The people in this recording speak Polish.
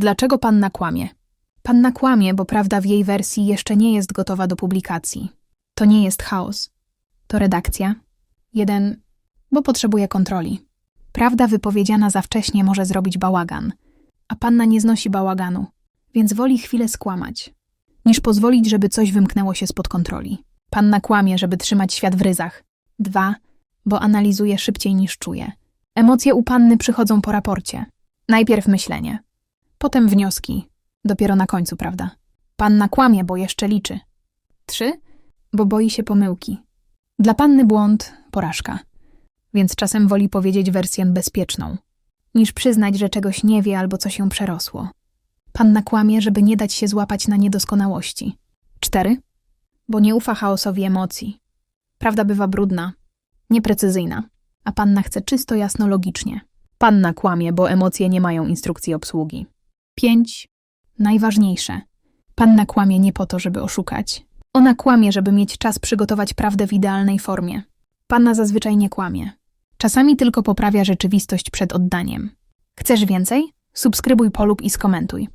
Dlaczego panna kłamie? Panna kłamie, bo prawda w jej wersji jeszcze nie jest gotowa do publikacji. To nie jest chaos. To redakcja. Jeden, bo potrzebuje kontroli. Prawda wypowiedziana za wcześnie może zrobić bałagan, a panna nie znosi bałaganu, więc woli chwilę skłamać, niż pozwolić, żeby coś wymknęło się spod kontroli. Panna kłamie, żeby trzymać świat w ryzach. Dwa, bo analizuje szybciej niż czuje. Emocje u panny przychodzą po raporcie. Najpierw myślenie, potem wnioski, dopiero na końcu, prawda? Panna kłamie, bo jeszcze liczy. Trzy, bo boi się pomyłki. Dla panny błąd porażka, więc czasem woli powiedzieć wersję bezpieczną, niż przyznać, że czegoś nie wie albo coś ją przerosło. Panna kłamie, żeby nie dać się złapać na niedoskonałości. Cztery, bo nie ufa chaosowi emocji. Prawda bywa brudna, nieprecyzyjna, a panna chce czysto jasno logicznie. Panna kłamie, bo emocje nie mają instrukcji obsługi. Pięć, najważniejsze. Panna kłamie nie po to, żeby oszukać. Ona kłamie, żeby mieć czas przygotować prawdę w idealnej formie. Panna zazwyczaj nie kłamie. Czasami tylko poprawia rzeczywistość przed oddaniem. Chcesz więcej? Subskrybuj, polub i skomentuj.